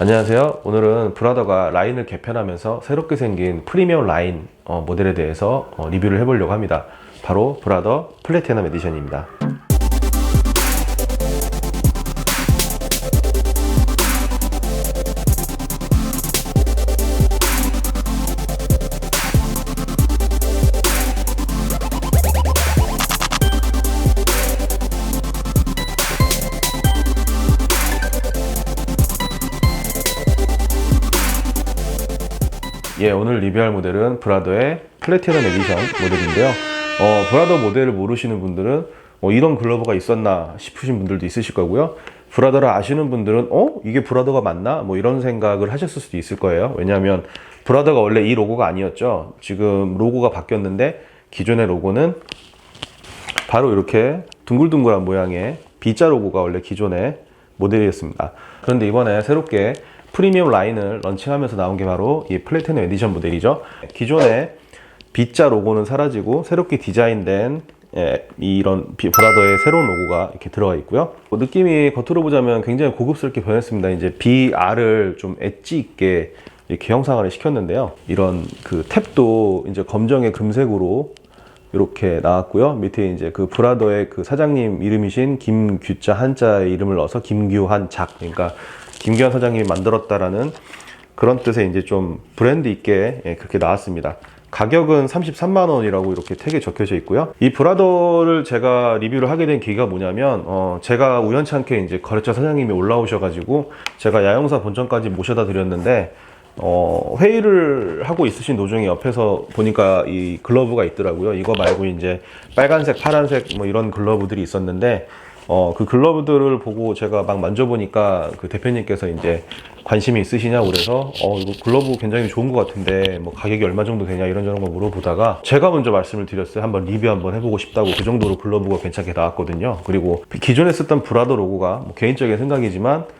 안녕하세요. 오늘은 브라더가 라인을 개편하면서 새롭게 생긴 프리미엄 라인 어, 모델에 대해서 어, 리뷰를 해보려고 합니다. 바로 브라더 플래티넘 에디션입니다. 예, 오늘 리뷰할 모델은 브라더의 플래티넘 에디션 모델인데요. 어, 브라더 모델을 모르시는 분들은 어, 이런 글러브가 있었나 싶으신 분들도 있으실 거고요. 브라더를 아시는 분들은 어? 이게 브라더가 맞나? 뭐 이런 생각을 하셨을 수도 있을 거예요. 왜냐하면 브라더가 원래 이 로고가 아니었죠. 지금 로고가 바뀌었는데 기존의 로고는 바로 이렇게 둥글둥글한 모양의 B자 로고가 원래 기존의 모델이었습니다. 그런데 이번에 새롭게 프리미엄 라인을 런칭하면서 나온 게 바로 이 플래티넘 에디션 모델이죠. 기존의 B자 로고는 사라지고 새롭게 디자인된 예, 이런 비- 브라더의 새로운 로고가 이렇게 들어가 있고요. 뭐 느낌이 겉으로 보자면 굉장히 고급스럽게 변했습니다. 이제 BR을 좀 엣지 있게 이렇게 형상화를 시켰는데요. 이런 그 탭도 이제 검정의 금색으로 이렇게 나왔고요. 밑에 이제 그 브라더의 그 사장님 이름이신 김규자 한자의 이름을 넣어서 김규한 작 그러니까 김규한 사장님이 만들었다라는 그런 뜻의 이제 좀 브랜드 있게 예, 그렇게 나왔습니다. 가격은 33만 원이라고 이렇게 택에 적혀져 있고요. 이 브라더를 제가 리뷰를 하게 된 계기가 뭐냐면 어, 제가 우연찮게 이제 거래처 사장님이 올라오셔가지고 제가 야영사 본점까지 모셔다 드렸는데 어, 회의를 하고 있으신 도중에 옆에서 보니까 이 글러브가 있더라고요. 이거 말고 이제 빨간색, 파란색 뭐 이런 글러브들이 있었는데 어, 그 글러브들을 보고 제가 막 만져보니까 그 대표님께서 이제 관심이 있으시냐고 그래서 어, 이거 글러브 굉장히 좋은 것 같은데 뭐 가격이 얼마 정도 되냐 이런저런 거 물어보다가 제가 먼저 말씀을 드렸어요. 한번 리뷰 한번 해보고 싶다고 그 정도로 글러브가 괜찮게 나왔거든요. 그리고 기존에 썼던 브라더 로고가 뭐 개인적인 생각이지만 뭐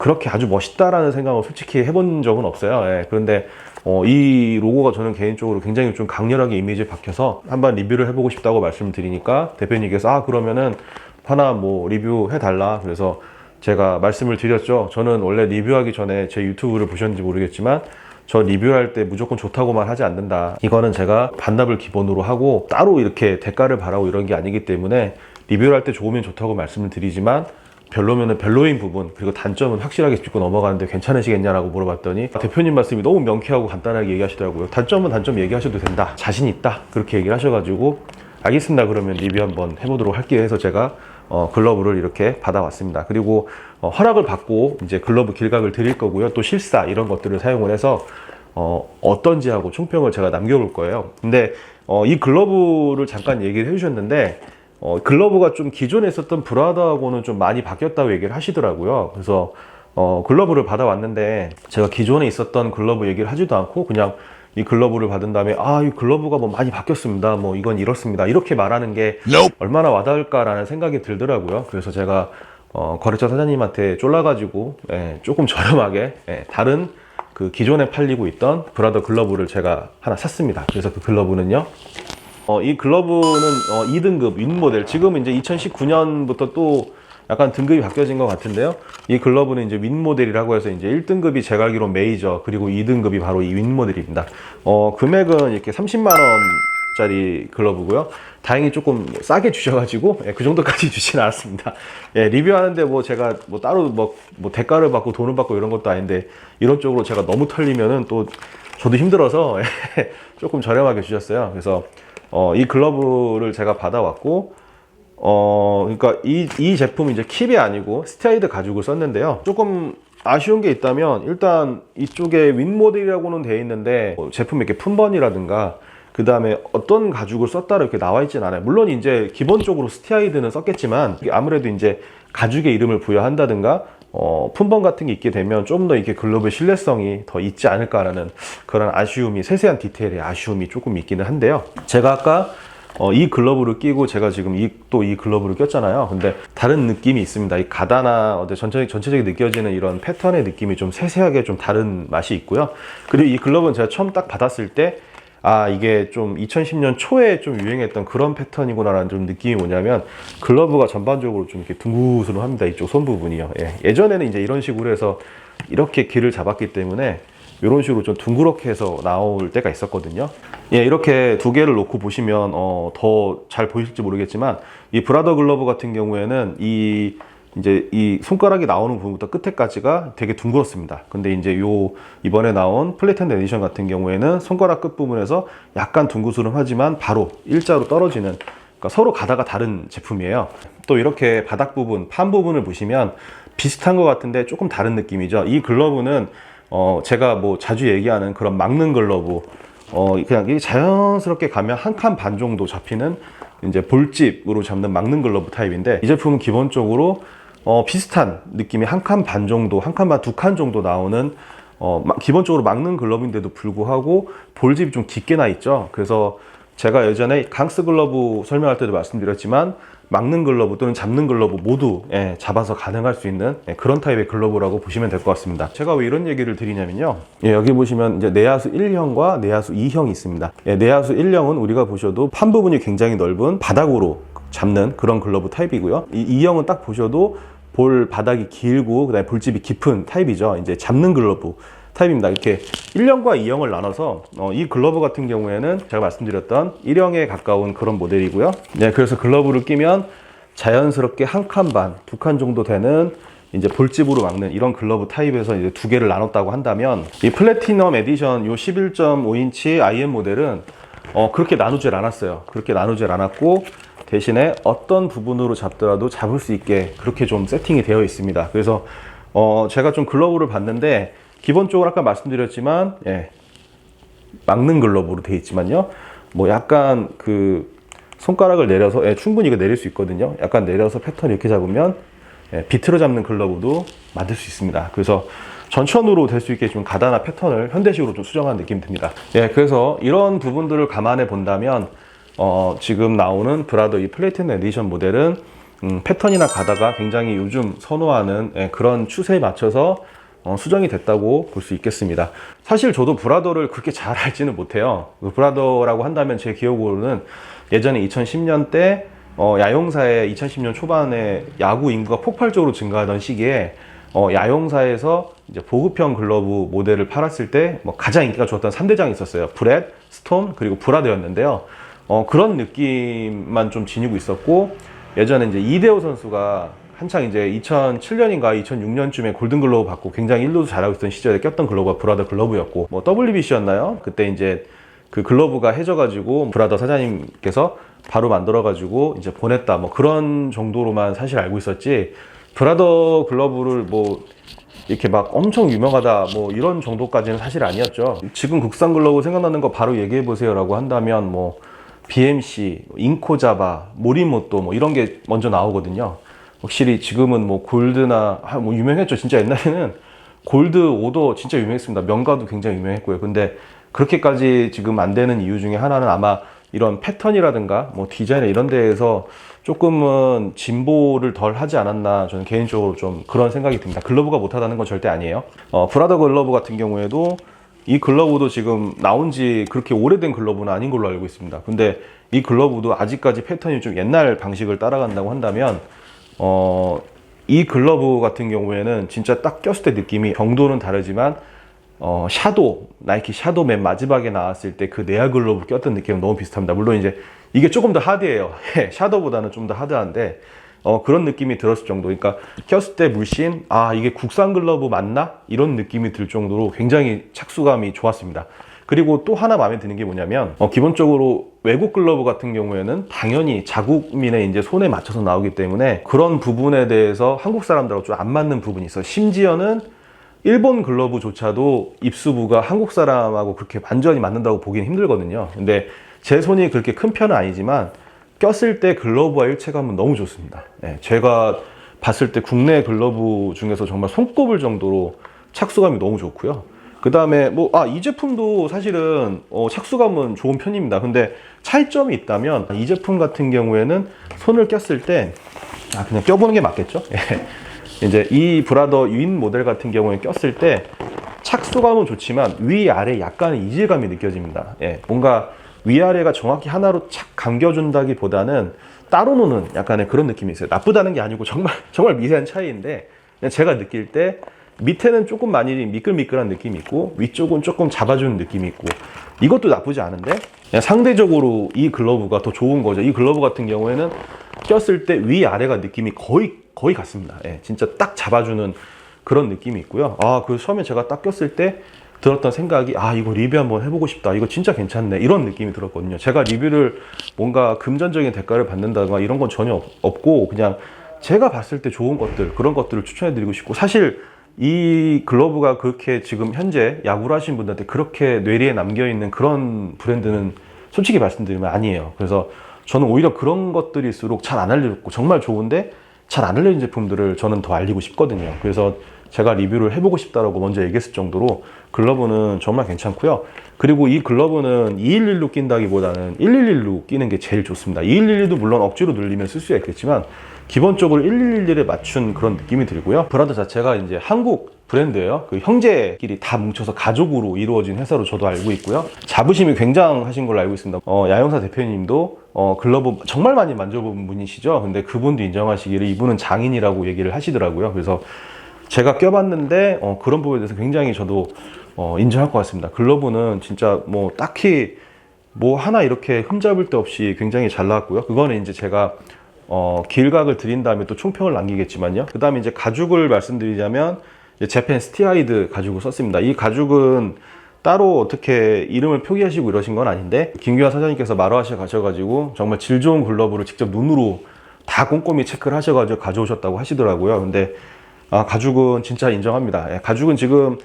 그렇게 아주 멋있다라는 생각을 솔직히 해본 적은 없어요. 예, 그런데 어, 이 로고가 저는 개인적으로 굉장히 좀 강렬하게 이미지에 박혀서 한번 리뷰를 해보고 싶다고 말씀을 드리니까 대표님께서 아 그러면은 하나 뭐 리뷰 해달라 그래서 제가 말씀을 드렸죠. 저는 원래 리뷰하기 전에 제 유튜브를 보셨는지 모르겠지만 저 리뷰할 때 무조건 좋다고만 하지 않는다. 이거는 제가 반납을 기본으로 하고 따로 이렇게 대가를 바라고 이런 게 아니기 때문에 리뷰를 할때 좋으면 좋다고 말씀을 드리지만 별로면은 별로인 부분 그리고 단점은 확실하게 짚고 넘어가는데 괜찮으시겠냐라고 물어봤더니 대표님 말씀이 너무 명쾌하고 간단하게 얘기하시더라고요. 단점은 단점 얘기하셔도 된다. 자신 있다. 그렇게 얘기를 하셔가지고 알겠습니다. 그러면 리뷰 한번 해보도록 할게요 해서 제가 어, 글러브를 이렇게 받아왔습니다. 그리고 어, 허락을 받고 이제 글러브 길각을 드릴 거고요. 또 실사 이런 것들을 사용을 해서 어, 어떤지 하고 총평을 제가 남겨볼 거예요. 근데 어, 이 글러브를 잠깐 얘기를 해주셨는데 어, 글러브가 좀 기존에 있었던 브라더하고는 좀 많이 바뀌었다고 얘기를 하시더라고요. 그래서 어, 글러브를 받아왔는데 제가 기존에 있었던 글러브 얘기를 하지도 않고 그냥 이 글러브를 받은 다음에 아, 이 글러브가 뭐 많이 바뀌었습니다. 뭐 이건 이렇습니다. 이렇게 말하는 게 얼마나 와닿을까라는 생각이 들더라고요. 그래서 제가 어, 거래처 사장님한테 쫄라가지고 예, 조금 저렴하게 예, 다른 그 기존에 팔리고 있던 브라더 글러브를 제가 하나 샀습니다. 그래서 그 글러브는요. 어, 이 글러브는 어, 2등급 윈 모델. 지금은 이제 2019년부터 또 약간 등급이 바뀌어진 것 같은데요. 이 글러브는 이제 윈 모델이라고 해서 이제 1등급이 제가 알기로 메이저, 그리고 2등급이 바로 이 윈 모델입니다. 어, 금액은 이렇게 30만 원 짜리 글러브고요. 다행히 조금 싸게 주셔가지고 예, 그 정도까지 주진 않았습니다. 예, 리뷰하는데 뭐 제가 뭐 따로 뭐, 뭐 대가를 받고 돈을 받고 이런 것도 아닌데 이런 쪽으로 제가 너무 털리면은 또 저도 힘들어서 예, 조금 저렴하게 주셨어요. 그래서 어, 이 글러브를 제가 받아왔고 어, 그러니까 이, 이 제품 이제 킵이 아니고 스테이드 가죽을 썼는데요. 조금 아쉬운 게 있다면 일단 이쪽에 윈 모델이라고는 돼 있는데 뭐 제품 이렇게 품번이라든가 그 다음에 어떤 가죽을 썼다 이렇게 나와 있진 않아요. 물론 이제 기본적으로 스티아이드는 썼겠지만 아무래도 이제 가죽의 이름을 부여한다든가 어, 품번 같은 게 있게 되면 좀 더 이렇게 글러브의 신뢰성이 더 있지 않을까라는 그런 아쉬움이 세세한 디테일의 아쉬움이 조금 있기는 한데요. 제가 아까 어, 이 글러브를 끼고 제가 지금 이, 또이 글러브를 꼈잖아요. 근데 다른 느낌이 있습니다. 이 가다나 어때 전체, 전체적인 느껴지는 이런 패턴의 느낌이 좀 세세하게 좀 다른 맛이 있고요. 그리고 이 글러브는 제가 처음 딱 받았을 때 아, 이게 좀 2010년 초에 좀 유행했던 그런 패턴이구나라는 좀 느낌이 뭐냐면 글러브가 전반적으로 좀 이렇게 둥그스름합니다. 이쪽 손 부분이요. 예. 예전에는 이제 이런 식으로 해서 이렇게 길을 잡았기 때문에 이런 식으로 좀 둥그렇게 해서 나올 때가 있었거든요. 예, 이렇게 두 개를 놓고 보시면 어, 더 잘 보이실지 모르겠지만 이 브라더 글러브 같은 경우에는 이 이제 이 손가락이 나오는 부분부터 끝에까지가 되게 둥그렇습니다. 근데 이제 요 이번에 나온 플래텐 에디션 같은 경우에는 손가락 끝 부분에서 약간 둥그스름하지만 바로 일자로 떨어지는 그러니까 서로 가다가 다른 제품이에요. 또 이렇게 바닥 부분, 판 부분을 보시면 비슷한 것 같은데 조금 다른 느낌이죠. 이 글러브는 어 제가 뭐 자주 얘기하는 그런 막는 글러브 어 그냥 자연스럽게 가면 한 칸 반 정도 잡히는 이제 볼집으로 잡는 막는 글러브 타입인데 이 제품은 기본적으로 어 비슷한 느낌이 한칸 반 정도, 한 칸 반 두 칸 정도 나오는 어 마- 기본적으로 막는 글러브인데도 불구하고 볼집이 좀 깊게 나 있죠. 그래서 제가 예전에 강스 글러브 설명할 때도 말씀드렸지만 막는 글러브 또는 잡는 글러브 모두 예, 잡아서 가능할 수 있는 예, 그런 타입의 글러브라고 보시면 될 것 같습니다. 제가 왜 이런 얘기를 드리냐면요. 예, 여기 보시면 이제 내야수 1형과 내야수 2형이 있습니다. 예, 내야수 1형은 우리가 보셔도 판 부분이 굉장히 넓은 바닥으로 잡는 그런 글러브 타입이고요. 이 2형은 딱 보셔도 볼 바닥이 길고 그다음에 볼집이 깊은 타입이죠. 이제 잡는 글러브 타입입니다. 이렇게 1형과 2형을 나눠서 어, 이 글러브 같은 경우에는 제가 말씀드렸던 1형에 가까운 그런 모델이고요. 네, 그래서 글러브를 끼면 자연스럽게 한 칸 반, 두 칸 정도 되는 이제 볼집으로 막는 이런 글러브 타입에서 이제 두 개를 나눴다고 한다면 이 플래티넘 에디션 요 11.5인치 IM 모델은 어, 그렇게 나누질 않았어요. 그렇게 나누질 않았고 대신에 어떤 부분으로 잡더라도 잡을 수 있게 그렇게 좀 세팅이 되어 있습니다. 그래서 어, 제가 좀 글러브를 봤는데 기본적으로 아까 말씀드렸지만 예, 막는 글러브로 되어 있지만요. 뭐 약간 그 손가락을 내려서 예, 충분히 이거 내릴 수 있거든요. 약간 내려서 패턴 이렇게 잡으면 예, 비트로 잡는 글러브도 만들 수 있습니다. 그래서 전천으로 될 수 있게 좀 가다나 패턴을 현대식으로 좀 수정한 느낌이 듭니다. 예, 그래서 이런 부분들을 감안해 본다면 어, 지금 나오는 브라더 이 플레이튼 에디션 모델은 음, 패턴이나 가다가 굉장히 요즘 선호하는 예, 그런 추세에 맞춰서 어, 수정이 됐다고 볼 수 있겠습니다. 사실 저도 브라더를 그렇게 잘 알지는 못해요. 그 브라더라고 한다면 제 기억으로는 예전에 2010년 때 어, 야용사의 2010년 초반에 야구 인구가 폭발적으로 증가하던 시기에 어, 야용사에서 이제 보급형 글러브 모델을 팔았을 때 뭐 가장 인기가 좋았던 3대장이 있었어요. 브렛, 스톤, 그리고 브라더였는데요. 어, 그런 느낌만 좀 지니고 있었고 예전에 이제 이대호 선수가 한창 이제 2007년인가 2006년쯤에 골든글러브 받고 굉장히 일루도 잘하고 있던 시절에 꼈던 글러브가 브라더 글러브였고 뭐 WBC였나요? 그때 이제 그 글러브가 해져가지고 브라더 사장님께서 바로 만들어가지고 이제 보냈다 뭐 그런 정도로만 사실 알고 있었지 브라더 글러브를 뭐 이렇게 막 엄청 유명하다 뭐 이런 정도까지는 사실 아니었죠. 지금 국산 글러브 생각나는 거 바로 얘기해 보세요 라고 한다면 뭐 BMC, 인코자바, 모리모토 뭐 이런 게 먼저 나오거든요. 확실히 지금은 뭐 골드나 아, 뭐 유명했죠. 진짜 옛날에는 골드 오도 진짜 유명했습니다. 명가도 굉장히 유명했고요. 근데 그렇게까지 지금 안 되는 이유 중에 하나는 아마 이런 패턴이라든가 뭐 디자인 이런 데에서 조금은 진보를 덜 하지 않았나 저는 개인적으로 좀 그런 생각이 듭니다. 글러브가 못하다는 건 절대 아니에요. 어, 브라더 글러브 같은 경우에도 이 글러브도 지금 나온 지 그렇게 오래된 글러브는 아닌 걸로 알고 있습니다. 근데 이 글러브도 아직까지 패턴이 좀 옛날 방식을 따라간다고 한다면 어, 이 글러브 같은 경우에는 진짜 딱 꼈을 때 느낌이 정도는 다르지만 어, 샤도, 나이키 샤도 맨 마지막에 나왔을 때그 네아 글러브 꼈던 느낌은 너무 비슷합니다. 물론 이제 이게 조금 더 하드해요. 샤도보다는 좀 더 하드한데 어, 그런 느낌이 들었을 정도. 그러니까 꼈을 때 물씬 아 이게 국산 글러브 맞나 이런 느낌이 들 정도로 굉장히 착수감이 좋았습니다. 그리고 또 하나 마음에 드는 게 뭐냐면 어, 기본적으로 외국 글러브 같은 경우에는 당연히 자국민의 이제 손에 맞춰서 나오기 때문에 그런 부분에 대해서 한국 사람들하고 좀 안 맞는 부분이 있어. 요 심지어는 일본 글러브조차도 입수부가 한국 사람하고 그렇게 완전히 맞는다고 보기는 힘들거든요. 근데 제 손이 그렇게 큰 편은 아니지만 꼈을 때 글러브와 일체감은 너무 좋습니다. 예, 제가 봤을 때 국내 글러브 중에서 정말 손꼽을 정도로 착수감이 너무 좋고요. 그 다음에 뭐, 아, 이 제품도 사실은 어, 착수감은 좋은 편입니다. 근데 차이점이 있다면 이 제품 같은 경우에는 손을 꼈을 때, 아, 그냥 껴보는 게 맞겠죠? 예. 이제 이 브라더 윈 모델 같은 경우에 꼈을 때 착수감은 좋지만 위아래 약간의 이질감이 느껴집니다. 예, 뭔가 위아래가 정확히 하나로 착 감겨준다기보다는 따로 노는 약간의 그런 느낌이 있어요. 나쁘다는 게 아니고 정말 정말 미세한 차이인데 제가 느낄 때 밑에는 조금 많이 미끌미끌한 느낌이 있고 위쪽은 조금 잡아주는 느낌이 있고 이것도 나쁘지 않은데 상대적으로 이 글러브가 더 좋은 거죠. 이 글러브 같은 경우에는 꼈을 때 위아래가 느낌이 거의 거의 같습니다. 예, 진짜 딱 잡아주는 그런 느낌이 있고요. 아, 그 처음에 제가 딱 꼈을 때 들었던 생각이 아 이거 리뷰 한번 해보고 싶다. 이거 진짜 괜찮네. 이런 느낌이 들었거든요. 제가 리뷰를 뭔가 금전적인 대가를 받는다거나 이런 건 전혀 없- 없고 그냥 제가 봤을 때 좋은 것들 그런 것들을 추천해 드리고 싶고 사실 이 글러브가 그렇게 지금 현재 야구를 하시는 분들한테 그렇게 뇌리에 남겨 있는 그런 브랜드는 솔직히 말씀드리면 아니에요. 그래서 저는 오히려 그런 것들일수록 잘 안 알려졌고 정말 좋은데 잘 안 알려진 제품들을 저는 더 알리고 싶거든요. 그래서 제가 리뷰를 해보고 싶다라고 먼저 얘기했을 정도로 글러브는 정말 괜찮고요. 그리고 이 글러브는 2111로 낀다기보다는 1111로 끼는 게 제일 좋습니다. 2111도 물론 억지로 눌리면 쓸 수가 있겠지만 기본적으로 1111에 맞춘 그런 느낌이 들고요. 브랜드 자체가 이제 한국 브랜드예요. 그 형제끼리 다 뭉쳐서 가족으로 이루어진 회사로 저도 알고 있고요. 자부심이 굉장하신 걸로 알고 있습니다. 어, 야영사 대표님도 어, 글러브 정말 많이 만져본 분이시죠. 근데 그분도 인정하시기를 이분은 장인이라고 얘기를 하시더라고요. 그래서 제가 껴봤는데 어, 그런 부분에 대해서 굉장히 저도 어, 인정할 것 같습니다. 글러브는 진짜 뭐 딱히 뭐 하나 이렇게 흠잡을 데 없이 굉장히 잘 나왔고요. 그거는 이제 제가 어, 길각을 드린 다음에 또 총평을 남기겠지만요. 그 다음에 이제 가죽을 말씀드리자면 재팬 스티아이드 가죽을 썼습니다. 이 가죽은 따로 어떻게 이름을 표기하시고 이러신 건 아닌데 김규환 사장님께서 마루아시아 가셔가지고 정말 질 좋은 글러브를 직접 눈으로 다 꼼꼼히 체크를 하셔가지고 가져오셨다고 하시더라고요. 근데 아, 가죽은 진짜 인정합니다. 예, 가죽은 지금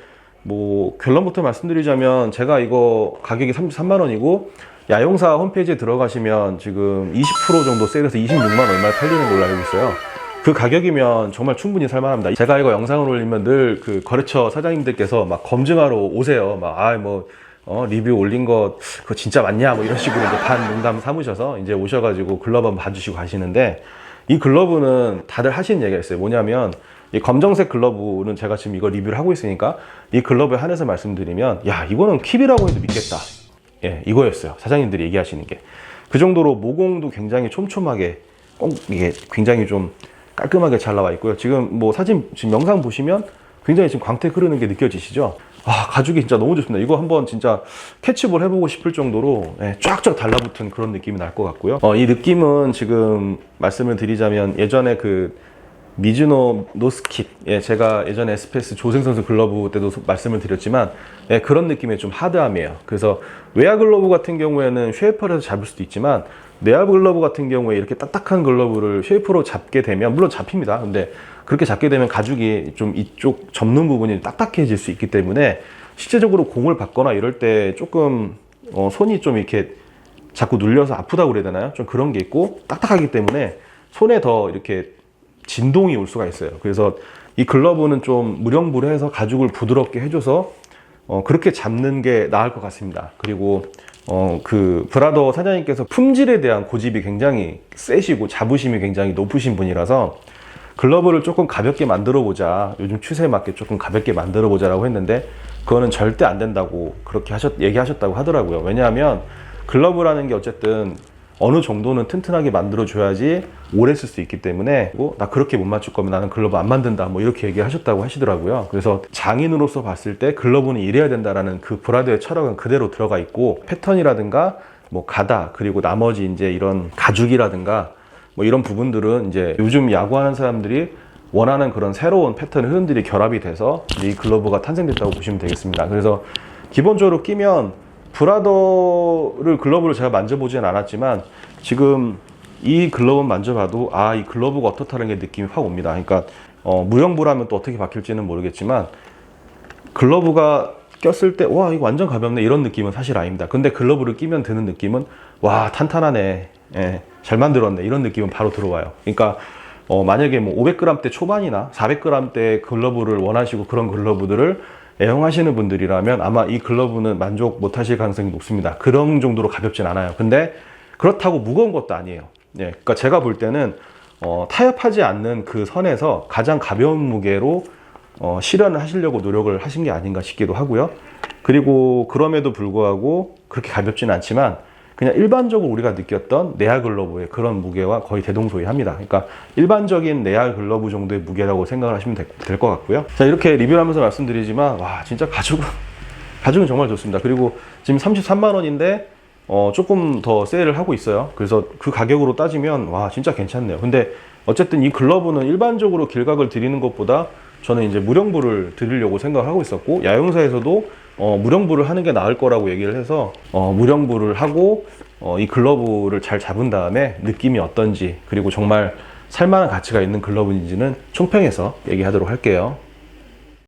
뭐 결론부터 말씀드리자면 제가 이거 가격이 33만 원이고 야용사 홈페이지에 들어가시면 지금 20% 정도 세일해서 26만 얼마에 팔리는 걸로 알고 있어요. 그 가격이면 정말 충분히 살만합니다. 제가 이거 영상을 올리면 늘 그 거래처 사장님들께서 막 검증하러 오세요. 막, 아, 뭐, 어, 리뷰 올린 거, 그거 진짜 맞냐? 뭐 이런 식으로 이제 반 농담 삼으셔서 이제 오셔가지고 글러브 한번 봐주시고 가시는데 이 글러브는 다들 하시는 얘기가 있어요. 뭐냐면 이 검정색 글러브는 제가 지금 이거 리뷰를 하고 있으니까 이 글러브에 한해서 말씀드리면 야, 이거는 킵이라고 해도 믿겠다. 예, 이거였어요. 사장님들이 얘기하시는 게. 그 정도로 모공도 굉장히 촘촘하게, 꼭 이게 굉장히 좀 깔끔하게 잘 나와 있고요. 지금 뭐 사진, 지금 영상 보시면 굉장히 지금 광택 흐르는 게 느껴지시죠? 아, 가죽이 진짜 너무 좋습니다. 이거 한번 진짜 캐치볼 해보고 싶을 정도로 예, 쫙쫙 달라붙은 그런 느낌이 날 것 같고요. 어, 이 느낌은 지금 말씀을 드리자면 예전에 그 미즈노 노스킵 예, 제가 예전에 에스페스 조생 선수 글러브 때도 소- 말씀을 드렸지만 예, 그런 느낌의 좀 하드함이에요. 그래서 외야 글러브 같은 경우에는 쉐이퍼를 잡을 수도 있지만 내야 글러브 같은 경우에 이렇게 딱딱한 글러브를 쉐이퍼로 잡게 되면 물론 잡힙니다. 근데 그렇게 잡게 되면 가죽이 좀 이쪽 접는 부분이 딱딱해질 수 있기 때문에 실제적으로 공을 받거나 이럴 때 조금 어, 손이 좀 이렇게 자꾸 눌려서 아프다고 그래야 되나요? 좀 그런 게 있고 딱딱하기 때문에 손에 더 이렇게 진동이 올 수가 있어요. 그래서 이 글러브는 좀 무령불해서 가죽을 부드럽게 해줘서 어, 그렇게 잡는 게 나을 것 같습니다. 그리고 어, 그 브라더 사장님께서 품질에 대한 고집이 굉장히 세시고 자부심이 굉장히 높으신 분이라서 글러브를 조금 가볍게 만들어 보자. 요즘 추세에 맞게 조금 가볍게 만들어 보자라고 했는데 그거는 절대 안 된다고 그렇게 하셨 얘기하셨다고 하더라고요. 왜냐하면 글러브라는 게 어쨌든 어느 정도는 튼튼하게 만들어 줘야지 오래 쓸 수 있기 때문에 뭐, 나 그렇게 못 맞출 거면 나는 글러브 안 만든다 뭐 이렇게 얘기하셨다고 하시더라고요. 그래서 장인으로서 봤을 때 글러브는 이래야 된다라는 그 브라드의 철학은 그대로 들어가 있고 패턴이라든가 뭐 가다 그리고 나머지 이제 이런 가죽이라든가 뭐 이런 부분들은 이제 요즘 야구하는 사람들이 원하는 그런 새로운 패턴 흐름들이 결합이 돼서 이 글러브가 탄생됐다고 보시면 되겠습니다. 그래서 기본적으로 끼면 브라더를 글러브를 제가 만져보진 않았지만 지금 이 글러브 만져봐도 아 이 글러브가 어떻다는 게 느낌이 확 옵니다. 그러니까 어, 무형부라면 또 어떻게 바뀔지는 모르겠지만 글러브가 꼈을 때 와 이거 완전 가볍네 이런 느낌은 사실 아닙니다. 근데 글러브를 끼면 드는 느낌은 와 탄탄하네, 예, 잘 만들었네 이런 느낌은 바로 들어와요. 그러니까 어, 만약에 뭐 500g대 초반이나 400g대 글러브를 원하시고 그런 글러브들을 애용하시는 분들이라면 아마 이 글러브는 만족 못 하실 가능성이 높습니다. 그런 정도로 가볍진 않아요. 근데 그렇다고 무거운 것도 아니에요. 예, 그러니까 제가 볼 때는 어, 타협하지 않는 그 선에서 가장 가벼운 무게로 어, 실현을 하시려고 노력을 하신 게 아닌가 싶기도 하고요. 그리고 그럼에도 불구하고 그렇게 가볍지는 않지만 그냥 일반적으로 우리가 느꼈던 내야 글러브의 그런 무게와 거의 대동소이합니다. 그러니까 일반적인 내야 글러브 정도의 무게라고 생각을 하시면 될 것 같고요. 자 이렇게 리뷰를 하면서 말씀드리지만 와 진짜 가죽은 가죽은 정말 좋습니다. 그리고 지금 33만 원인데 어, 조금 더 세일을 하고 있어요. 그래서 그 가격으로 따지면 와 진짜 괜찮네요. 근데 어쨌든 이 글러브는 일반적으로 길각을 드리는 것보다 저는 이제 무령부를 드리려고 생각을 하고 있었고 야영사에서도 어, 무령부를 하는 게 나을 거라고 얘기를 해서 어, 무령부를 하고 어, 이 글러브를 잘 잡은 다음에 느낌이 어떤지 그리고 정말 살만한 가치가 있는 글러브인지는 총평해서 얘기하도록 할게요.